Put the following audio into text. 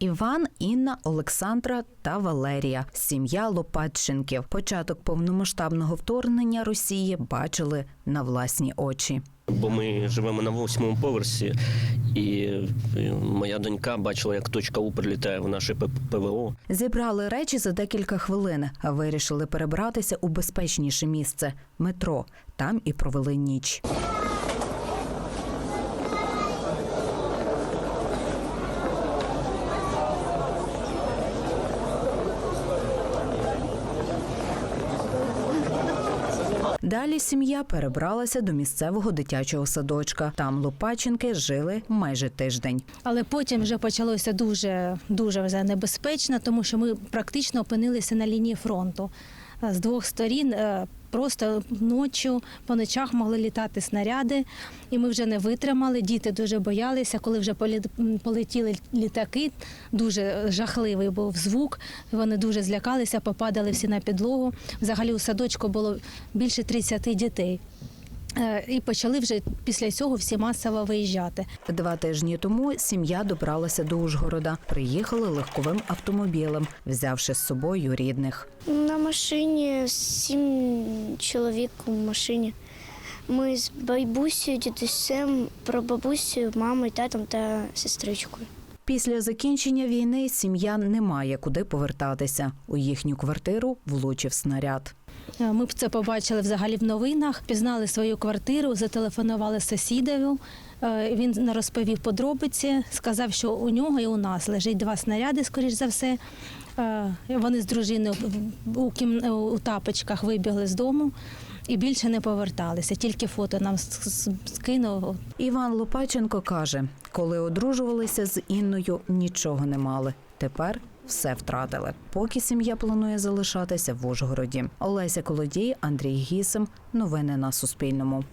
Іван, Інна, Олександра та Валерія. Сім'я Лопатченків. Початок повномасштабного вторгнення Росії бачили на власні очі. Бо ми живемо на восьмому поверсі, і моя донька бачила, як точка У прилітає в наше ПВО. Зібрали речі за декілька хвилин, а вирішили перебратися у безпечніше місце метро. Там і провели ніч. Далі сім'я перебралася до місцевого дитячого садочка. Там Лопаченки жили майже тиждень. Але потім вже почалося дуже дуже вже небезпечно, тому що ми практично опинилися на лінії фронту. Е, З двох сторін е, просто ночі, по ночах могли літати снаряди, і ми вже не витримали. Діти дуже боялися. Коли вже полетіли літаки, дуже жахливий був звук. Вони дуже злякалися, попадали всі на підлогу. Взагалі у садочку було більше 30 дітей. Е, І почали вже після цього всі масово виїжджати. Два тижні тому сім'я добралася до Ужгорода. Приїхали легковим автомобілем, взявши з собою рідних. На машині сім чоловік у машині. Ми з бабусею, дідусем, прабабусею, мамою, татом та сестричкою. Після закінчення війни сім'я не має куди повертатися. У їхню квартиру влучив снаряд. Е, Ми б це побачили взагалі в новинах, пізнали свою квартиру, зателефонували сусідові. Е, Він розповів подробиці, сказав, що у нього і у нас лежить два снаряди, скоріш за все. Е, Вони з дружиною у, тапочках вибігли з дому і більше не поверталися. Тільки фото нам скинув. Іван Лопаченко каже, коли одружувалися з Інною, нічого не мали. Тепер все втратили. Поки сім'я планує залишатися в Ужгороді. Олеся Колодій, Андрій Гісим. Новини на Суспільному.